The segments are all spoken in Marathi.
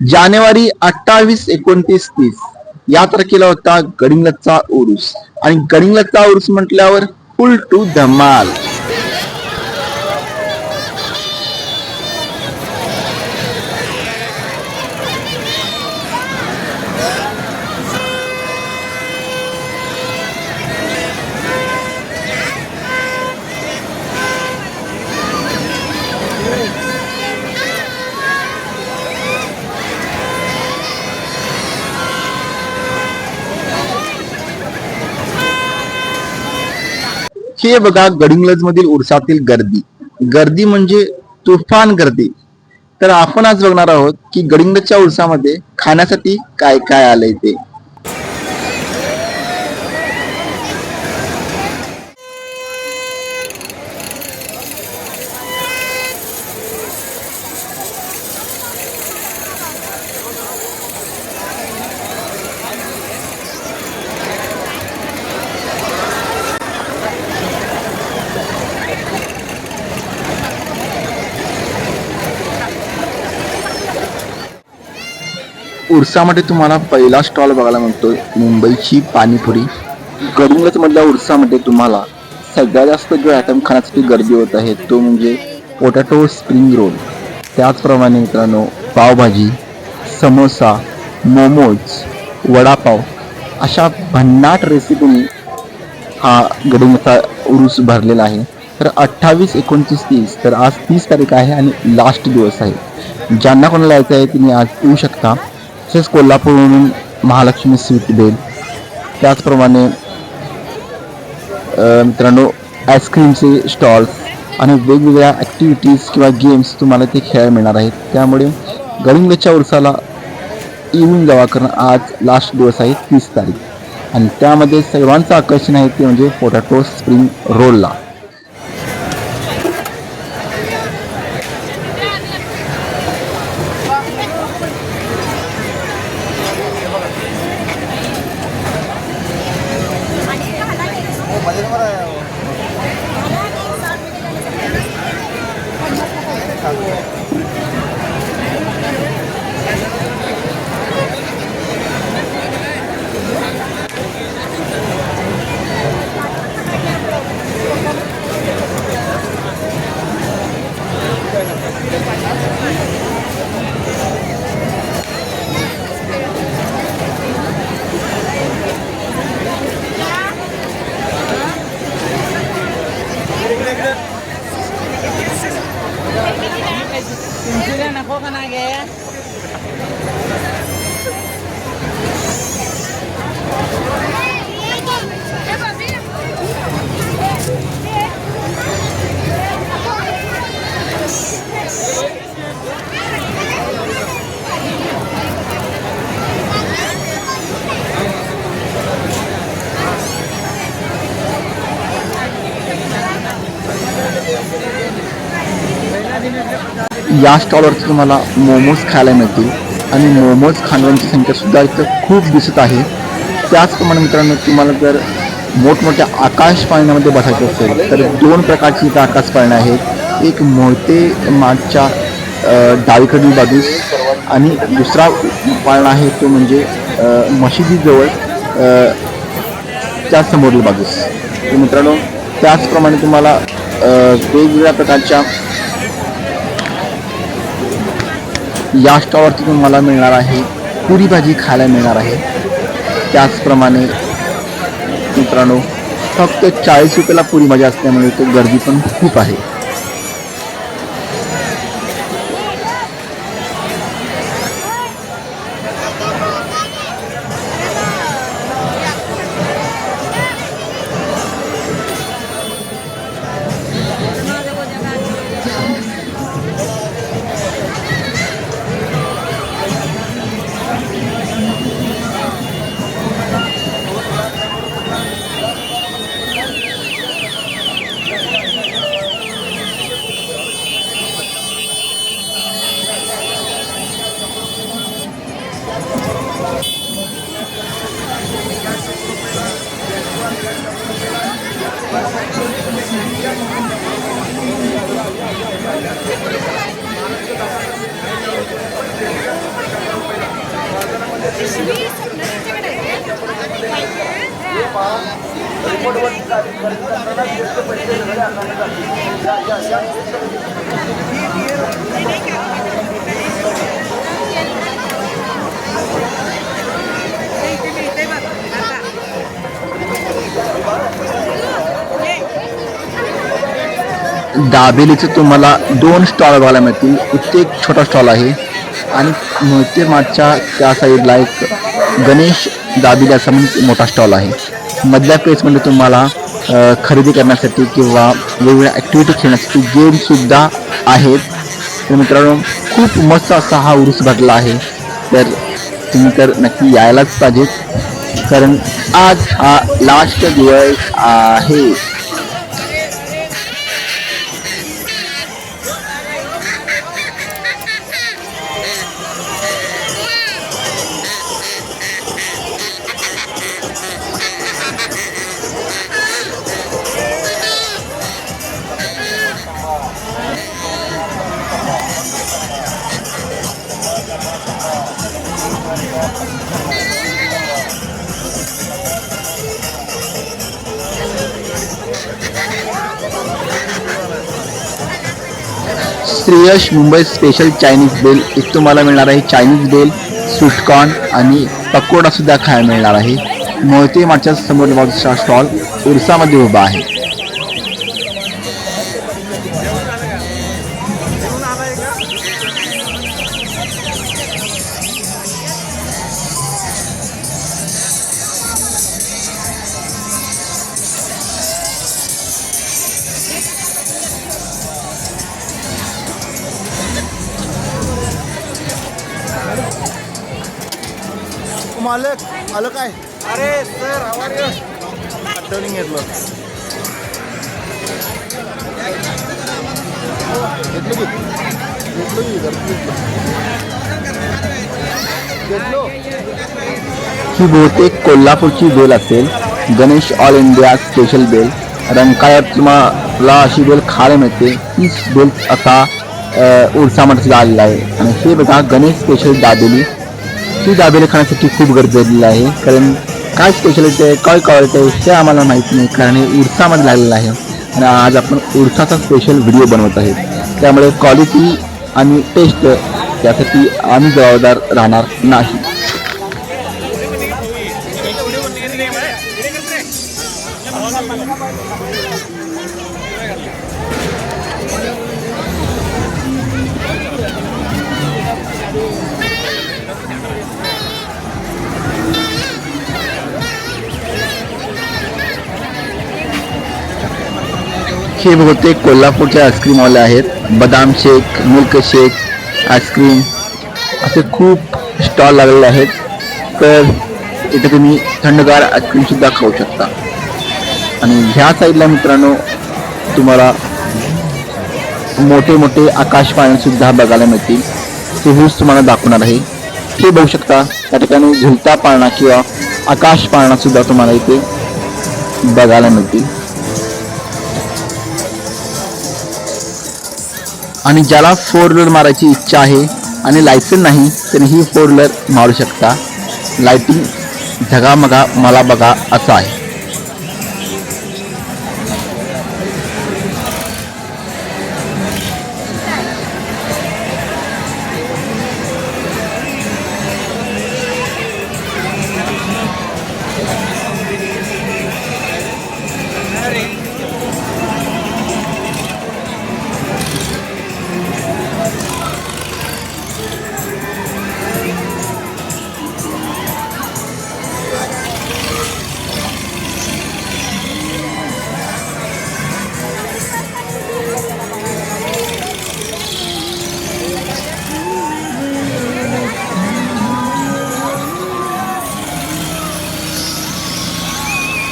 जानेवारी अठ्ठावीस एकोणतीस तीस. या तारखेला होता गडिंगलचा उरुस. आणि गडिंगलचा उरुस म्हटल्यावर फुल टू धमाल हे बघा गडिंग्लज मधील उरसातील गर्दी. गर्दी म्हणजे तुफान गर्दी. तर आपण आज बघणार आहोत की गडिंगलजच्या उरसामध्ये खाण्यासाठी काय काय आलंय ते. उरसामध्ये तुम्हाला पहिला स्टॉल बघायला मिळतो मुंबईची पाणीपुरी. गडुंगच मधल्या उरसामध्ये तुम्हाला सगळ्यात जास्त जो आयटम खाण्यासाठी गर्दी होत आहे तो म्हणजे पोटॅटो स्प्रिंग रोल त्याचप्रमाणे मित्रांनो पावभाजी समोसा मोमोज वडापाव अशा भन्नाट रेसिपीने हा गडुंगचा उरूस भरलेला आहे. तर अठ्ठावीस एकोणतीस तीस तर आज तीस तारीख आहे आणि लास्ट दिवस आहे. ज्यांना कोणाला यायचं आहे तुम्ही आज येऊ शकता. तसेच कोल्हापूरवरून महालक्ष्मी स्वीट बेल. त्याचप्रमाणे मित्रांनो आईस्क्रीमचे स्टॉल्स आणि वेगवेगळ्या ॲक्टिव्हिटीज किंवा गेम्स तुम्हाला ते खेळायला मिळणार आहेत. त्यामुळे गडिंगच्या उरसाला येऊन जावा कारण आज लास्ट दिवस आहे तीस तारीख. आणि त्यामध्ये सर्वांचं आकर्षण आहे ते म्हणजे पोटॅटो स्प्रिंग रोलला Sila na ko ka या स्टॉलवरती तुम्हाला मोमोज खायला मिळतील. आणि मोमोज खाणाऱ्यांची संख्यासुद्धा इथं खूप दिसत आहे. त्याचप्रमाणे मित्रांनो तुम्हाला जर मोठमोठ्या आकाश पाळण्यामध्ये बसायचं असेल तर दोन प्रकारची इथं आकाश पाळणे आहेत. एक मोहते मागच्या डावीकडील बाजूस आणि दुसरा पाळणा आहे तो म्हणजे मशिदीजवळ त्या समोरील बाजूस. मित्रांनो त्याचप्रमाणे तुम्हाला वेगवेगळ्या प्रकारच्या या स्टॉलवरती तुम्हाला मिळणार आहे. पुरी भाजी खायला मिळणार आहे. त्याचप्रमाणे मित्रांनो फक्त चाळीस रुपयाला पुरी भाजी असल्यामुळे तो गर्दी पण खूप आहे. दाबेलीचे तुम्हाला दोन स्टॉल बघायला मिळतील. इथे एक छोटा स्टॉल आहे. आणि मोहिते मागच्या त्या साईडला एक गणेश दाबेली असा म्हणून मोठा स्टॉल आहे. मधल्या पेजमध्ये तुम्हाला खरेदी करण्यासाठी किंवा वेगवेगळ्या ॲक्टिव्हिटी खेळण्यासाठी गेमसुद्धा आहेत. तर मित्रांनो खूप मस्त असा हा उरूस भरला आहे. तर तुम्ही तर नक्की यायलाच पाहिजेत. कारण आज हा लास्ट दिवस आहे. श्रेयश मुंबई स्पेशल चायनीज बेल एक तुम्हाला मिळणार आहे चायनीज बेल स्वीटकॉर्न आणि पकोडा सुद्धा खायला मिळणार आहे. मोहते मागच्या समोर बाजूचा स्टॉल उरसामध्ये उभा आहे. मालक मालक काय अरे सर आठवणी घेतलं घेतलं की घेतलं की घरचं घेतलं घेतलो ही बहुतेक कोल्हापूरची बेल असेल. Ganesh all India special bhel. रंकाळ्यात तुम्हाला अशी बेल खायला मिळते. तीच बेल आता सुद्धा आलेला आहे. आणि हे बघा गणेश स्पेशल दाबेली तू दाबेले खाण्यासाठी खूप गरजेलेलं आहे. कारण काय स्पेशालिटी आहे काय क्वालिटी आहे हे आम्हाला माहीत नाही. कारण हे उरसामध्ये लागलेलं आहे. आणि आज आपण उरसाचा स्पेशल व्हिडिओ बनवत आहे. त्यामुळे क्वालिटी आणि टेस्ट यासाठी आम्ही जबाबदार राहणार नाही. हे बहुतेक कोल्हापूरचे आईस्क्रीमवाले आहेत. बदाम शेक मिल्क शेक आईस्क्रीम असे खूप स्टॉल लागलेले आहेत. तर इथे तुम्ही थंडगार आईस्क्रीमसुद्धा खाऊ शकता. आणि ह्या साईडला मित्रांनो तुम्हाला मोठे मोठे आकाश पाळणे बघायला मिळतील. ते व्ह्यूज तुम्हाला दाखवणार आहे. हे बघू शकता त्या ठिकाणी झुलता पाळणा किंवा आकाश पाळणासुद्धा तुम्हाला इथे बघायला मिळतील. आणि ज्याला फोर व्हीलर मारायची इच्छा आहे आणि लायसन नाही तर ही फोर व्हीलर मारू शकता. लायटिंग झगामगा मला बघा असं आहे.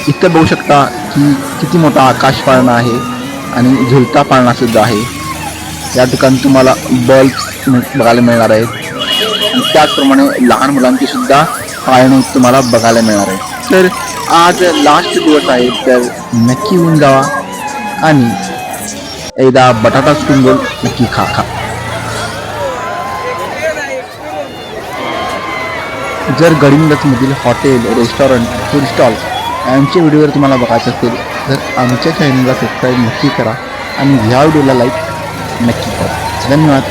इतकं बघू शकता की किती मोठा आकाश पाळणा आहे आणि झुलता पाळणासुद्धा आहे. या ठिकाणी तुम्हाला बल्ब बघायला मिळणार आहेत. त्याचप्रमाणे लहान मुलांची सुद्धा पाळणे तुम्हाला बघायला मिळणार आहे. तर आज लास्ट दिवस आहे तर नक्की होऊन जावा आणि एकदा बटाटा स्पून नक्की खा खा. जर गडिंग्लजमधील हॉटेल रेस्टॉरंट फूड स्टॉल यांचे व्हिडिओवर तुम्हाला बघायचं असतील तर आमच्या चॅनलला सबस्क्राईब नक्की करा आणि ह्या व्हिडिओला लाईक नक्की करा. धन्यवाद.